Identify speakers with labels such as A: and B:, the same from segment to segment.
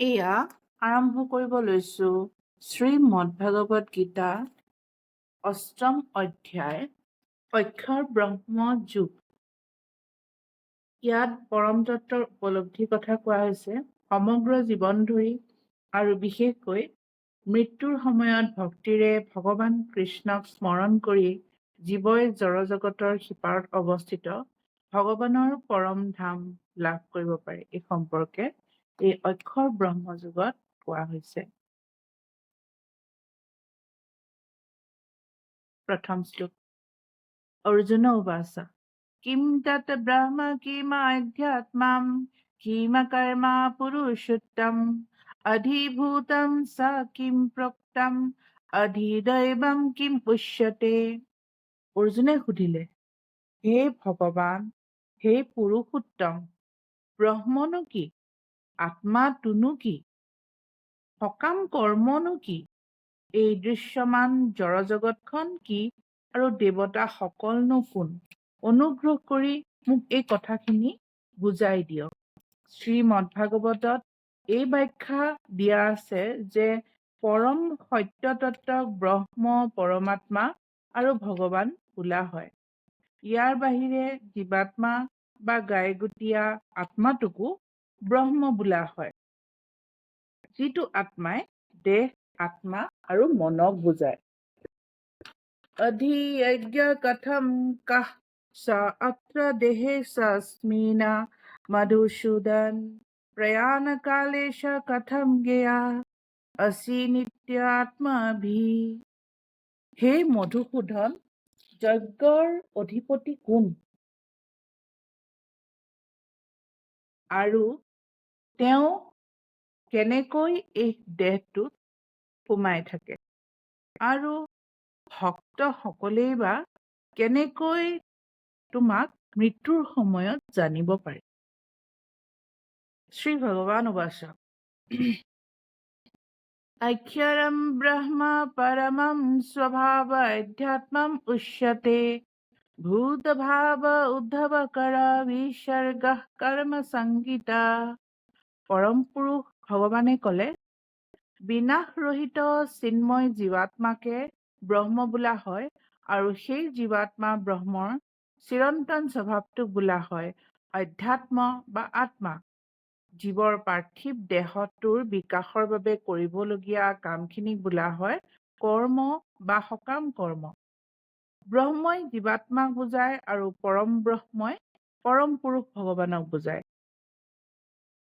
A: এয়া আৰম্ভ কৰিব লৈছো শ্ৰীমদ্ভাগৱত গীতা অষ্টম অধ্যায় অক্ষৰ ব্ৰহ্ম যুগ। ইয়াত পৰম তত্বৰ উপলব্ধিৰ কথা কোৱা হৈছে সমগ্ৰ জীৱন ধৰি আৰু বিশেষকৈ মৃত্যুৰ সময়ত ভক্তিৰে ভগৱান কৃষ্ণক স্মৰণ কৰি জীৱই জড়জগতৰ সিপাৰত অৱস্থিত ভগৱানৰ পৰম ধাম লাভ কৰিব পাৰে। এই সম্পৰ্কে এই অক্ষৰ ব্ৰহ্মযুগত কোৱা হৈছে প্ৰথম শ্লোক অৰ্জুন উবাচ কিম তৎ ব্ৰহ্ম কিমাধ্যাত্মাম কিম কৰ্মা পুৰুষোত্তম অধিভূতম স কিম প্ৰক্তম অধিদৈৱম কিম উচ্যতে অৰ্জুনে সুধিলে হে ভগৱান হে পুৰুষোত্তম ব্ৰহ্মনো কি আত্মাটোনো কি? সকাম কৰ্মনো কি? এই দৃশ্যমান জড়জগতখন কি? আৰু দেৱতা সকলনো কোন? অনুগ্ৰহ কৰি মোক এই কথাখিনি বুজাই দিয়ক। শ্ৰীমদ্ভাগৱতত এই ব্যাখ্যা দিয়া আছে যে পৰম সত্য তত্ত্বক ব্ৰহ্ম পৰমাত্মা আৰু ভগৱান বোলা হয়। ইয়াৰ বাহিৰে জীৱাত্মা বা গায়গুটীয়া আত্মাটোকো ব্ৰহ্ম বোলা হয়। যিটো আত্মাই দেহ আত্মা আৰু মনক বুজায়। অধিয়জ্ঞ কথম কাহ অত্ৰ দেহে সস্মিনা মধুসূদন প্ৰয়াণ কালে স কথম গেয়া অসি নিত্যাত্মাভি। হে মধুসূদন যজ্ঞৰ অধিপতি কোন? আৰু তেওঁ কেনেকৈ এই দেহটোত সোমাই থাকে? আৰু ভক্তসকলেই বা কেনেকৈ তোমাক মৃত্যুৰ সময়ত জানিব পাৰে? শ্ৰী ভগৱান উবাচ অক্ষৰম ব্ৰহ্ম পৰমম স্বভাৱ অধ্যাত্মম উচ্যতে ভূতভাৱ উদ্ধৱ কৰ বিসৰ্গ কৰ্ম সংগীতা পৰম পুৰুষ ভগৱানে ক'লে বিনাশৰহিত চিন্ময় জীৱাত্মাকে ব্ৰহ্ম বোলা হয় আৰু সেই জীৱাত্মা ব্ৰহ্মৰ চিৰন্তন স্বভাৱটোক বোলা হয় অধ্যাত্ম বা আত্মা। জীৱৰ পাৰ্থিৱ দেহটোৰ বিকাশৰ বাবে কৰিবলগীয়া কামখিনিক বোলা হয় কৰ্ম বা সকাম কৰ্ম। ব্ৰহ্মই জীৱাত্মাক বুজায় আৰু পৰম ব্ৰহ্মই পৰম পুৰুষ ভগৱানক বুজায়।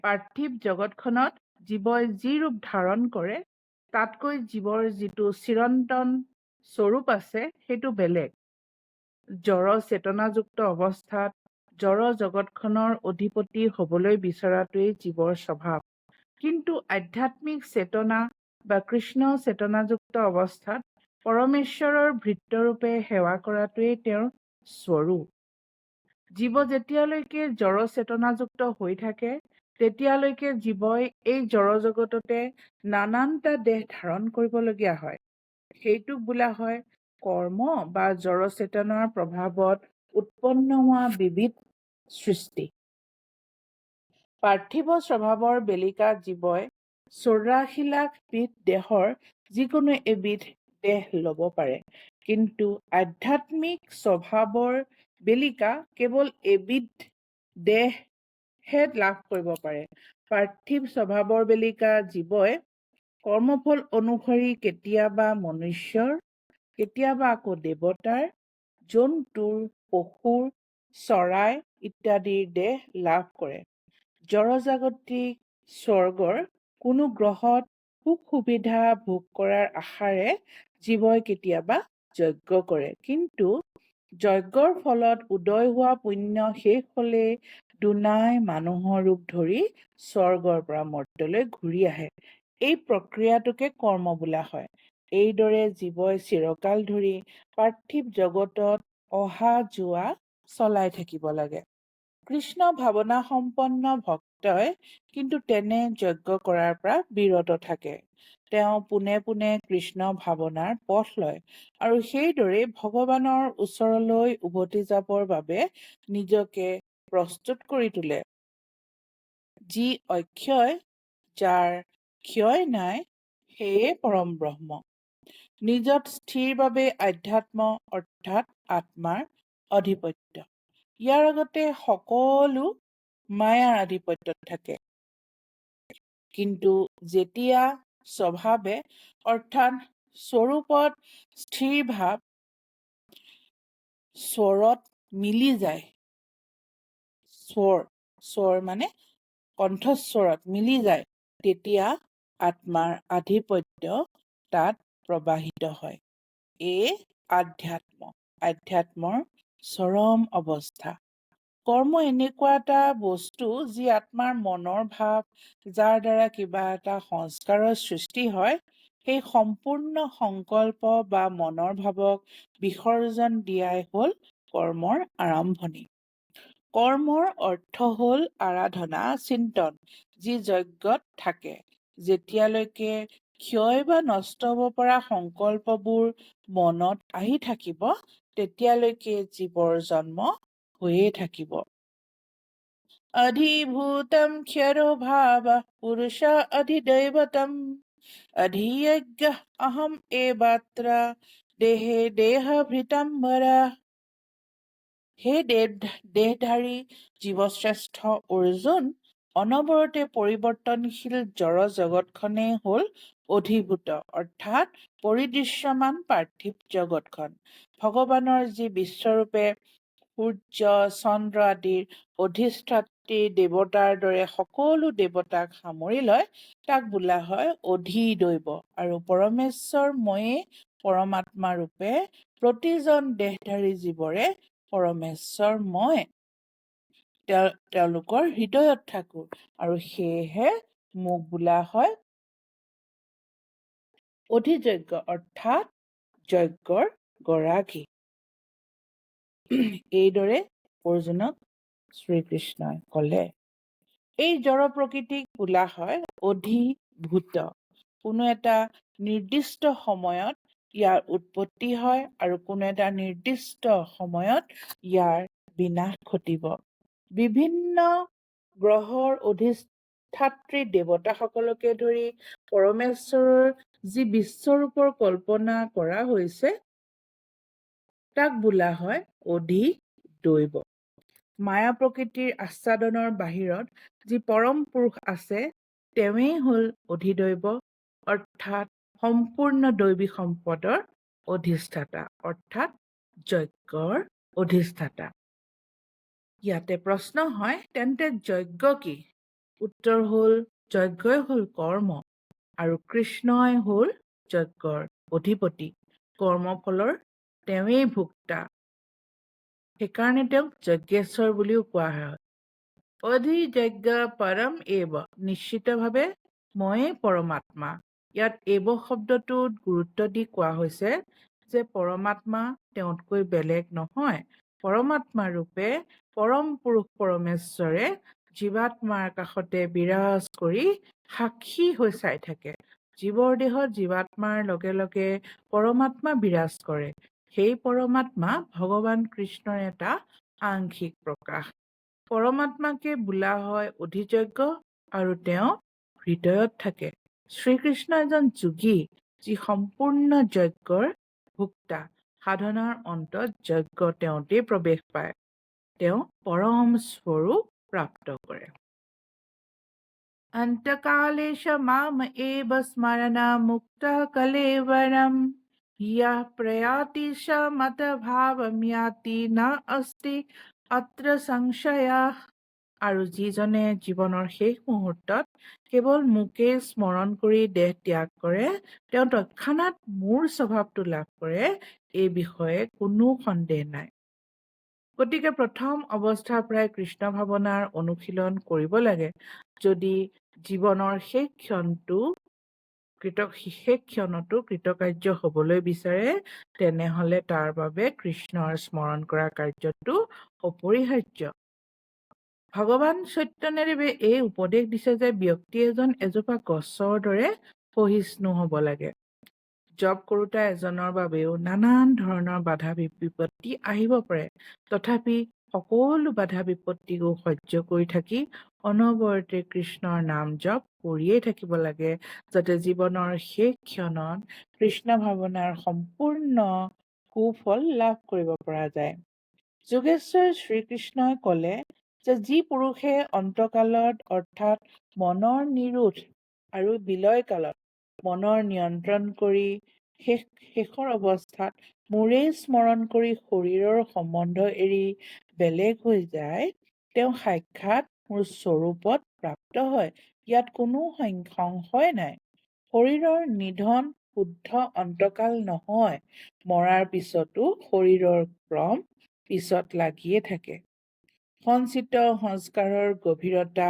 A: পাৰ্থিৱ জগতখনত জীৱই যি ৰূপ ধাৰণ কৰে তাতকৈ জীৱৰ যিটো চিৰন্তন স্বৰূপ আছে সেইটো বেলেগ। জড় চেতনাযুক্ত অৱস্থাত জড় জগতখনৰ অধিপতি হবলৈ বিচৰাটোৱেই জীৱৰ স্বভাৱ। কিন্তু আধ্যাত্মিক চেতনা বা কৃষ্ণ চেতনাযুক্ত অৱস্থাত পৰমেশ্বৰৰ ভৃত্যৰূপে সেৱা কৰাটোৱেই তেওঁৰ স্বৰূপ। জীৱ যেতিয়ালৈকে জড় চেতনাযুক্ত হৈ থাকে তেতিয়ালৈকে জীৱই এই জড়জগততে নানানটা দেহ ধাৰণ কৰিবলগীয়া হয়। সেইটোক বোলা হয় কৰ্ম বা জড় চেতনাৰ প্ৰভাৱত উৎপন্ন হোৱা বিবিধ সৃষ্টি। পাৰ্থিৱ স্বভাৱৰ বেলিকাত জীৱই চৌৰাশী লাখ বিধ দেহৰ যিকোনো এবিধ দেহ ল'ব পাৰে কিন্তু আধ্যাত্মিক স্বভাৱৰ বেলিকা কেৱল এবিধ দেহ হে লাভ কৰিব পাৰে। পাৰ্থিৱ স্বভাৱৰ বেলিকা জীৱই কৰ্মফল অনুসৰি কেতিয়াবা মনুষ্যৰ কেতিয়াবা আকৌ দেৱতাৰ জন্তুৰ পশুৰ চৰাই ইত্যাদিৰ দেহ লাভ কৰে। জড়জাগতিক স্বৰ্গৰ কোনো গ্ৰহত সুখ সুবিধা ভোগ কৰাৰ আশাৰে জীৱই কেতিয়াবা যজ্ঞ কৰে। কিন্তু যজ্ঞৰ ফলত উদয় হোৱা পুণ্য শেষ হলে দুনাই মানুহৰ ৰূপ ধৰি স্বৰ্গৰ পৰা মৰ্তলৈ ঘূৰি আহে। এই প্ৰক্ৰিয়াটোকে কৰ্ম বোলা হয়। এইদৰে জীৱই চিৰকাল ধৰি পাৰ্থিৱ জগতত অহা যোৱা চলাই থাকিব লাগে। কৃষ্ণ ভাৱনা সম্পন্ন ভক্তই কিন্তু তেনে যজ্ঞ কৰাৰ পৰা বিৰত থাকে। তেওঁ পোনে পোনে কৃষ্ণ ভাৱনাৰ পথ লয় আৰু সেইদৰে ভগৱানৰ ওচৰলৈ উভতি যাবৰ বাবে নিজকে প্ৰস্তুত কৰি তোলে। যি অক্ষয় যাৰ ক্ষয় নাই সেয়ে পৰম ব্ৰহ্ম। নিজত বাবে আধ্যাত্ম অৰ্থাৎ আত্মাৰ আধিপত্য। ইয়াৰ আগতে সকলো মায়াৰ আধিপত্যত থাকে। কিন্তু যেতিয়া স্বভাৱে অৰ্থাৎ স্বৰূপত স্থিৰ ভাৱ স্বৰত মিলি যায় স্বৰ স্বৰ মানে কণ্ঠস্বৰত মিলি যায় তেতিয়া আত্মাৰ আধিপত্য তাত প্ৰবাহিত হয়। এই আধ্যাত্ম আধ্যাত্মৰ চৰম অৱস্থা। কৰ্ম এনেকুৱা এটা বস্তু যি আত্মাৰ মনৰ ভাৱ যাৰ দ্বাৰা কিবা এটা সংস্কাৰৰ সৃষ্টি হয় সেই সম্পূৰ্ণ সংকল্প বা মনৰ ভাৱক বিসৰ্জন দিয়াই হ'ল কৰ্মৰ আৰম্ভণি। কৰ্মৰ অৰ্থ হ'ল আৰাধনা চিন্তন যি যজ্ঞত থাকে। যেতিয়ালৈকে ক্ষয় বা নষ্ট হ'ব পৰা সংকল্পবোৰ মনত আহি থাকিব তেতিয়ালৈকে জীৱৰ জন্ম হৈয়ে থাকিব। অধিভূতম ক্ষৰো ভাৱ পুৰুষ অধিদৈৱতম অধিয়জ্ঞ অহম এবাত্ৰা দেহে দেহভৃতম্বৰা। হে দেহ দেহধাৰী জীৱশ্ৰেষ্ঠ অৰ্জুন অনবৰতে পৰিৱৰ্তনশীল জড় জগতখনেই হ'ল অধিভূত অৰ্থাৎ পৰিদৃশ্যমান পাৰ্থিৱ জগতখন। ভগৱানৰ যি বিশ্বৰূপে সূৰ্য চন্দ্ৰ আদিৰ অধিষ্ঠাত্ৰী দেৱতাৰ দৰে সকলো দেৱতাক সামৰি লয় তাক বোলা হয় অধিদৈৱ আৰু পৰমেশ্বৰ ময়ে পৰমাত্মা ৰূপে প্ৰতিজন দেহধাৰী জীৱৰে পৰমেশ্বৰ মই। তেওঁ তেওঁলোকৰ হৃদয়ত থাকো আৰু সেয়েহে মোক বোলা হয় অধিযজ্ঞ অৰ্থাৎ যজ্ঞৰ গৰাকী। এইদৰে অৰ্জুনক শ্ৰীকৃষ্ণই কলে এই জড় প্ৰকৃতিক বোলা হয় অধিভূত। কোনো এটা নিৰ্দিষ্ট সময়ত ইয়াৰ উৎপত্তি হয় আৰু কোনো এটা নিৰ্দিষ্ট সময়ত ইয়াৰ বিনাশ ঘটিব। বিভিন্ন গ্ৰহৰ অধিষ্ঠাত্ৰী দেৱতাসকলকে ধৰি পৰমেশ্বৰৰ যি বিশ্বৰূপৰ কল্পনা কৰা হৈছে তাক বোলা হয় অধিদৈৱ মায়া প্ৰকৃতিৰ আচ্ছাদনৰ বাহিৰত যি পৰম পুৰুষ আছে তেওঁৱেই হ'ল অধিদৈৱ অৰ্থাৎ সম্পূৰ্ণ দৈৱী সম্পদৰ অধিষ্ঠাতা অৰ্থাৎ যজ্ঞৰ অধিষ্ঠাতা। ইয়াতে প্ৰশ্ন হয় তেন্তে যজ্ঞ কি? উত্তৰ হ'ল যজ্ঞই হ'ল কৰ্ম আৰু কৃষ্ণই হ'ল যজ্ঞৰ অধিপতি। কৰ্মফলৰ তেওঁৱেই ভোক্তা। সেইকাৰণে তেওঁক যজ্ঞেশ্বৰ বুলিও কোৱা হয়। অধিযজ্ঞ পৰম এব নিশ্চিতভাৱে ময়েই পৰমাত্মা। ইয়াত এব শব্দটোত গুৰুত্ব দি কোৱা হৈছে যে পৰমাত্মা তেওঁতকৈ বেলেগ নহয়। পৰমাত্মা ৰূপে পৰম পুৰুষ পৰমেশ্বৰে জীৱাত্মাৰ কাষতে বিৰাজ কৰি সাক্ষী হৈ চাই থাকে। জীৱৰ দেহত জীৱাত্মাৰ লগে লগে পৰমাত্মা বিৰাজ কৰে। সেই পৰমাত্মা ভগৱান কৃষ্ণৰ এটা আংশিক প্ৰকাশ। পৰমাত্মাকে বোলা হয় অধিযজ্ঞ আৰু তেওঁ হৃদয়ত থাকে। শ্ৰীকৃষ্ণ এজন যোগী, যি সম্পূৰ্ণ যজ্ঞৰ ভোক্তা। সাধনাৰ অন্তত যজ্ঞ তেওঁতেই প্ৰৱেশ পায়। তেওঁ পৰম স্বৰূপ প্ৰাপ্ত কৰে। অন্তকালেশ মাম এব স্মৰণা মুক্ত কলেবৰম হিয়া প্ৰয়াতি স মত ভাৱম্যাতি ন অস্তি। অত্ৰ সংশয়া আৰু যিজনে জীৱনৰ শেষ মুহূৰ্তত কেৱল মোকেই স্মৰণ কৰি দেহ ত্যাগ কৰে তেওঁ তৎক্ষণাত মোৰ স্বভাৱটো লাভ কৰে এই বিষয়ে কোনো সন্দেহ নাই। গতিকে প্ৰথম অৱস্থাৰ পৰাই কৃষ্ণ ভাৱনাৰ অনুশীলন কৰিব লাগে। যদি জীৱনৰ শেষ ক্ষণটো কৃত শেষ ক্ষণতো কৃতকাৰ্য হবলৈ বিচাৰে তেনেহলে তাৰ বাবে কৃষ্ণৰ স্মৰণ কৰা কাৰ্যটো অপৰিহাৰ্য। ভগৱান চৈতন্যদেৱে এই উপদেশ দিছে যে ব্যক্তি এজন এজোপা গছৰ দৰে সহিষ্ণু হ'ব লাগে। জব কৰোতা এজনৰ বাবেও নানান ধৰণৰ বাধা বিপত্তি আহিব পাৰে। তথাপি সকলো বাধা বিপত্তিকো সহ্য কৰি থাকি অনবৰতে কৃষ্ণৰ নাম জপ কৰিয়েই থাকিব লাগে যাতে জীৱনৰ শেষ ক্ষণত কৃষ্ণ ভাৱনাৰ সম্পূৰ্ণ সুফল লাভ কৰিব পৰা যায়। যোগেশ্বৰ শ্ৰীকৃষ্ণই ক'লে যে যি পুৰুষে অন্তকালত অৰ্থাৎ মনৰ নিৰোধ আৰু বিলয় কালত মনৰ নিয়ন্ত্ৰণ কৰি শেষ শেষৰ অৱস্থাত মোৰেই স্মৰণ কৰি শৰীৰৰ সম্বন্ধ এৰি বেলেগ হৈ যায় তেওঁ সাক্ষাৎ মোৰ স্বৰূপত প্ৰাপ্ত হয়। ইয়াত কোনো সংশয় নাই। শৰীৰৰ নিধন শুদ্ধ অন্তকাল নহয়। মৰাৰ পিছতো শৰীৰৰ ক্ৰম পিছত লাগিয়ে থাকে। সঞ্চিত সংস্কাৰৰ গভীৰতা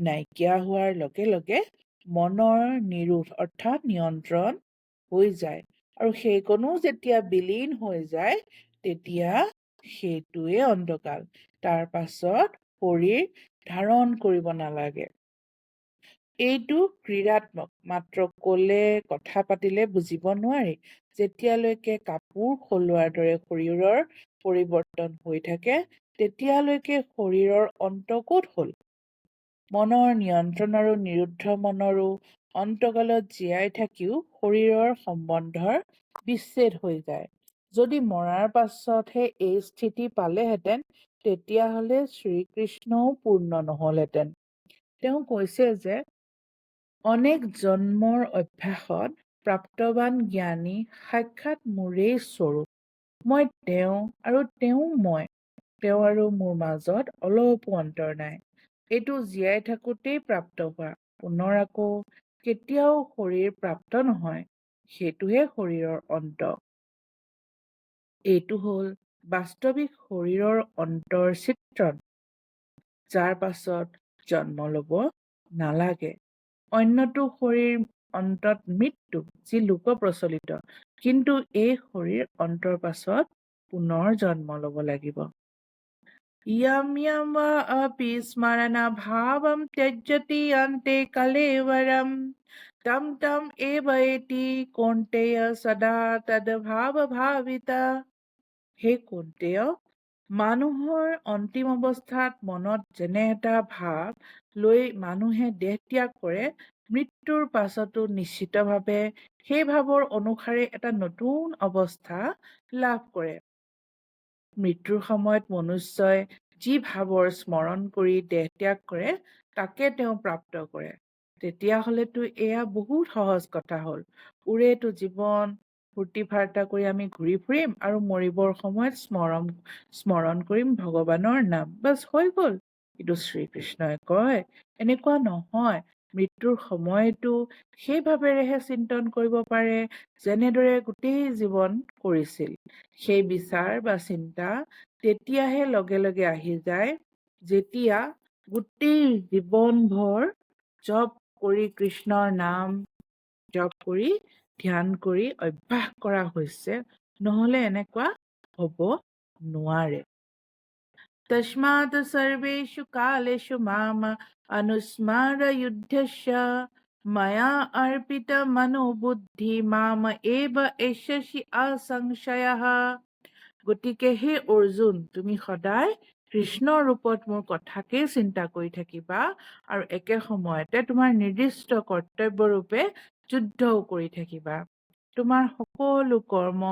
A: নাইকিয়া হোৱাৰ লগে লগে মনৰ নিৰোধ অৰ্থাৎ নিয়ন্ত্ৰণ হৈ যায়। আৰু সেইকণো যেতিয়া বিলীন হৈ যায় তেতিয়া সেইটোৱে অন্ধকাল তাৰ পাছত শৰীৰ ধাৰণ কৰিব নালাগে। এইটো ক্ৰীড়াত্মক। মাত্ৰ কলে কথা পাতিলে বুজিব নোৱাৰি। যেতিয়ালৈকে কাপোৰ সলোৱাৰ দৰে শৰীৰৰ পৰিৱৰ্তন হৈ থাকে তেতিয়ালৈকে শৰীৰৰ অন্ত ক'ত হ'ল? মনৰ নিয়ন্ত্ৰণ আৰু নিৰুদ্ধ মনৰো অন্তকালত জীয়াই থাকিও শৰীৰৰ সম্বন্ধৰ বিচ্ছেদ হৈ যায়। যদি মৰাৰ পাছতহে এই স্থিতি পালেহেঁতেন তেতিয়াহ'লে শ্ৰীকৃষ্ণও পূৰ্ণ নহ'লহেঁতেন। তেওঁ কৈছে যে অনেক জন্মৰ অভ্যাসত প্ৰাপ্তৱান জ্ঞানী সাক্ষাৎ মোৰেই স্বৰূপ। মই তেওঁ আৰু তেওঁ মই তেওঁ আৰু মোৰ মাজত অলপো অন্তৰ নাই। এইটো জীয়াই থাকোঁতেই প্ৰাপ্ত হোৱা পুনৰ আকৌ কেতিয়াও শৰীৰ প্ৰাপ্ত নহয় সেইটোহে শৰীৰৰ অন্ত এইটো হ'ল বাস্তৱিক শৰীৰৰ অন্তৰ চিত্ৰণ যাৰ পাছত জন্ম ল'ব নালাগে। অন্যটো শৰীৰ অন্তত মৃত্যু যি লোক প্ৰচলিত কিন্তু এই শৰীৰ অন্তৰ পাছত পুনৰ জন্ম ল'ব লাগিব। यं यं वा अपि स्मरणभावं त्यजति अन्ते कलेवरं तं तं एव एति কৌন্তেয় সদা তদ্ভাৱভাৱিতা হে কৌন্তেয় মানুহৰ অন্তিম অৱস্থাত মনত যেনে এটা ভাৱ লৈ মানুহে দেহ ত্যাগ কৰে মৃত্যুৰ পাছতো নিশ্চিতভাৱে সেই ভাৱৰ অনুসাৰে এটা নতুন অৱস্থা লাভ কৰে মৃত্যুৰ সময়ত মনুষ্যই যি ভাৱৰ স্মৰণ কৰি দেহ ত্যাগ কৰে তাকে তেওঁ প্ৰাপ্ত কৰে। তেতিয়াহ'লেতো এয়া বহুত সহজ কথা হ'ল। ওৰেটো জীৱন ফূৰ্তি ফাৰ্তা কৰি আমি ঘূৰি ফুৰিম আৰু মৰিবৰ সময়ত স্মৰণ স্মৰণ কৰিম ভগৱানৰ নাম। বাছ হৈ গ'ল। কিন্তু শ্ৰীকৃষ্ণই কয় এনেকুৱা নহয়। মৃত্যুৰ সময়তো সেই ভাৱেৰেহে চিন্তন কৰিব পাৰে যেনেদৰে গোটেই জীৱন কৰিছিল। সেই বিচাৰ বা চিন্তা তেতিয়াহে লগে লগে আহি যায়। যেতিয়া গোটেই জীৱনভৰ জপ কৰি কৃষ্ণৰ নাম জপ কৰি ধ্যান কৰি অভ্যাস কৰা হৈছে নহ'লে এনেকুৱা হ'ব নোৱাৰে। সৰ্বেষু কালেষু মাম অনুস্মাৰ যুদ্ধস্য ময়া অৰ্পিত মনোবুদ্ধি মাম এব এষ্যসি অসংশয়ঃ গতিকে হে অৰ্জুন তুমি সদায় কৃষ্ণৰ ৰূপত মোৰ কথাকেই চিন্তা কৰি থাকিবা আৰু একে সময়তে তোমাৰ নিৰ্দিষ্ট কৰ্তব্যৰূপে যুদ্ধও কৰি থাকিবা। তোমাৰ সকলো কৰ্ম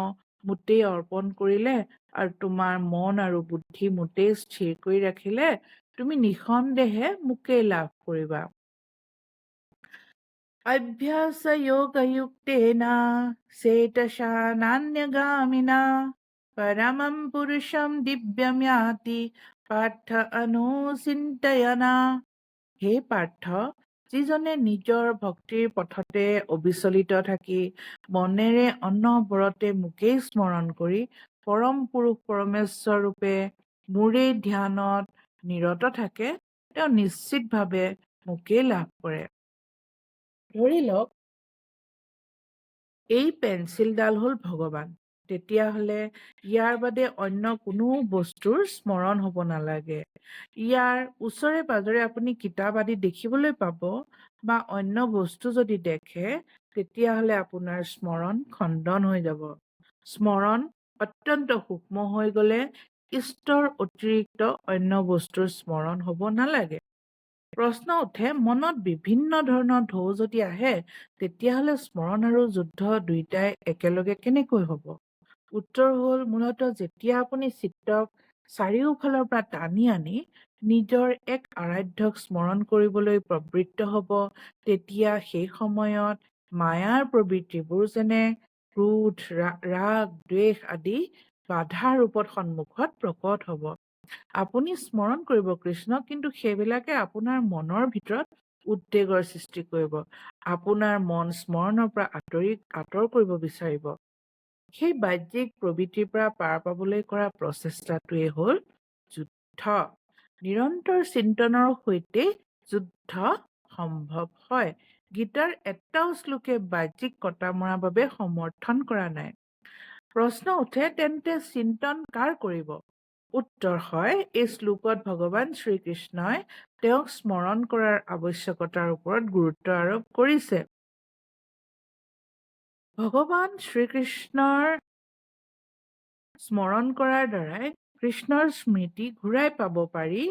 A: মোতেই অৰ্পণ কৰিলে আৰু তোমাৰ মন আৰু বুদ্ধি মোতেই স্থিৰ কৰি ৰাখিলে, তুমি নিঃসন্দেহে মোকেই লাভ কৰিবা। চেতসা নান্যগামিনা পৰমম পুৰুষম দিব্যম য়াতি পাৰ্থ অনুচিন্তয়না। হে পাৰ্থ যিজনে নিজৰ ভক্তিৰ পথতে অবিচলিত থাকি মনেৰে অনবৰতে মোকেই স্মৰণ কৰি পৰম পুৰুষ পৰমেশ্বৰ ৰূপে মোৰেই ধ্যানত নিৰত থাকে তেওঁ নিশ্চিতভাৱে মোকেই লাভ কৰে। ধৰি লওক এই পেঞ্চিলডাল হ'ল ভগৱান। তেতিয়াহ'লে ইয়াৰ বাদে অন্য কোনো বস্তুৰ স্মৰণ হ'ব নালাগে। ইয়াৰ ওচৰে পাজৰে আপুনি কিতাপ আদি দেখিবলৈ পাব বা অন্য বস্তু যদি দেখে তেতিয়াহ'লে আপোনাৰ স্মৰণ খণ্ডন হৈ যাব। স্মৰণ অত্যন্ত সূক্ষ্ম হৈ গ'লে ইষ্টৰ অতিৰিক্ত অন্য বস্তুৰ স্মৰণ হ'ব নালাগে। প্ৰশ্ন উঠে মনত বিভিন্ন ধৰণৰ ঢৌ যদি আহে তেতিয়াহ'লে স্মৰণ আৰু যুদ্ধ দুয়োটাই একেলগে কেনেকৈ হ'ব? উত্তৰ হ'ল মূলতঃ যেতিয়া আপুনি চিত্ৰক চাৰিওফালৰ পৰা টানি আনি নিজৰ এক আৰাধ্যক স্মৰণ কৰিবলৈ প্ৰবৃত্ত হ'ব তেতিয়া সেই সময়ত মায়াৰ প্ৰবৃত্তিবোৰ যেনে ক্ৰোধ ৰাগ দ্বেষ আদি বাধা ৰূপত সন্মুখত প্ৰকট হ'ব। আপুনি স্মৰণ কৰিব কৃষ্ণক কিন্তু সেইবিলাকে আপোনাৰ মনৰ ভিতৰত উদ্বেগৰ সৃষ্টি কৰিব। আপোনাৰ মন স্মৰণৰ পৰা আঁতৰি আঁতৰ কৰিব বিচাৰিব। সেই বাহ্যিক প্ৰবৃত্তিৰ পৰা পাৰ পাবলৈ কৰা প্ৰচেষ্টাটোৱে হ'ল যুদ্ধ। নিৰন্তৰ চিন্তনৰ সৈতে যুদ্ধ সম্ভৱ হয়। গীতাৰ এটাও শ্লোকে বাহ্যিক কটা মৰাৰ বাবে সমৰ্থন কৰা নাই। প্ৰশ্ন উঠে তেন্তে চিন্তন কাৰ কৰিব? উত্তৰ হয় এই শ্লোকত ভগৱান শ্ৰীকৃষ্ণই তেওঁক স্মৰণ কৰাৰ আৱশ্যকতাৰ ওপৰত গুৰুত্ব আৰোপ কৰিছে। ভগৱান শ্ৰীকৃষ্ণৰ স্মৰণ কৰাৰ দ্বাৰাই কৃষ্ণৰ স্মৃতি ঘূৰাই পাব পাৰি।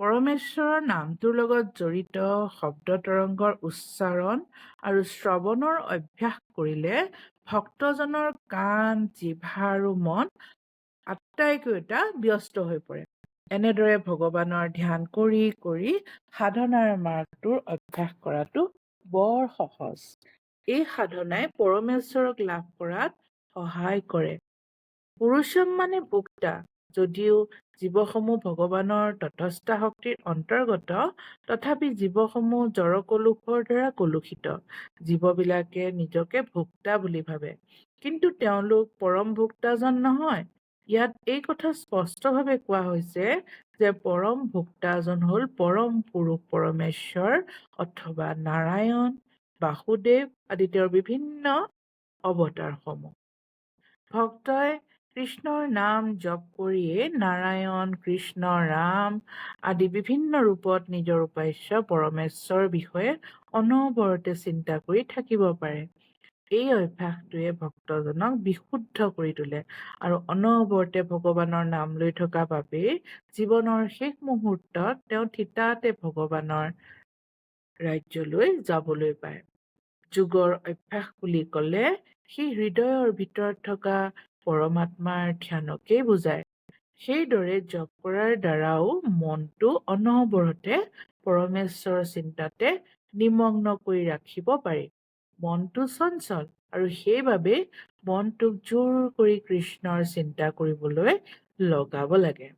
A: পৰমেশ্বৰৰ নামটোৰ লগত জড়িত শব্দ তৰংগৰ উচ্চাৰণ আৰু শ্ৰৱণৰ অভ্যাস কৰিলে ভক্তজনৰ কাণ জিভা আৰু মন আটাইকেইটা ব্যস্ত হৈ পৰে। এনেদৰে ভগৱানৰ ধ্যান কৰি কৰি সাধনাৰ মাৰ্গটোৰ অভ্যাস কৰাটো বৰ সহজ। এই সাধনাই পৰমেশ্বৰক লাভ কৰাত সহায় কৰে। পুৰুষম মানে ভোক্তা যদিও জীৱসমূহ ভগৱানৰ তটস্থা শক্তিৰ অন্তৰ্গত তথাপি জীৱসমূহ জড়কলুষৰ দ্বাৰা কলুষিত। জীৱবিলাকে নিজকে ভোক্তা বুলি ভাবে কিন্তু তেওঁলোক পৰম ভোক্তাজন নহয়। ইয়াত এই কথা স্পষ্টভাৱে কোৱা হৈছে যে পৰম ভোক্তাজন হ'ল পৰম পুৰুষ পৰমেশ্বৰ অথবা নাৰায়ণ। বাসুদেৱ আদি তেওঁৰ বিভিন্ন অৱতাৰসমূহ। ভক্তই কৃষ্ণৰ নাম জপ কৰিয়েই নাৰায়ণ কৃষ্ণ ৰাম আদি বিভিন্ন ৰূপত নিজৰ উপাস্য পৰমেশ্বৰ বিষয়ে অনবৰতে চিন্তা কৰি থাকিব পাৰে। এই অভ্যাসটোৱে ভক্তজনক বিশুদ্ধ কৰি তোলে আৰু অনবৰতে ভগৱানৰ নাম লৈ থকা বাবেই জীৱনৰ শেষ মুহূৰ্তত তেওঁ থিতাতে ভগৱানৰ ৰাজ্যলৈ যাবলৈ পায়। যুগৰ অভ্যাস বুলি ক'লে সি হৃদয়ৰ ভিতৰত থকা পৰমাত্মাৰ ধ্যানকেই বুজায়। সেইদৰে জপ কৰাৰ দ্বাৰাও মনটো অনবৰতে পৰমেশ্বৰৰ চিন্তাতে নিমগ্ন কৰি ৰাখিব পাৰি। মনটো চঞ্চল আৰু সেইবাবে মনটোক জোৰ কৰি কৃষ্ণৰ চিন্তা কৰিবলৈ লগাব লাগে।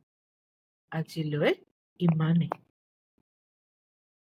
A: আজিলৈ ইমানেই।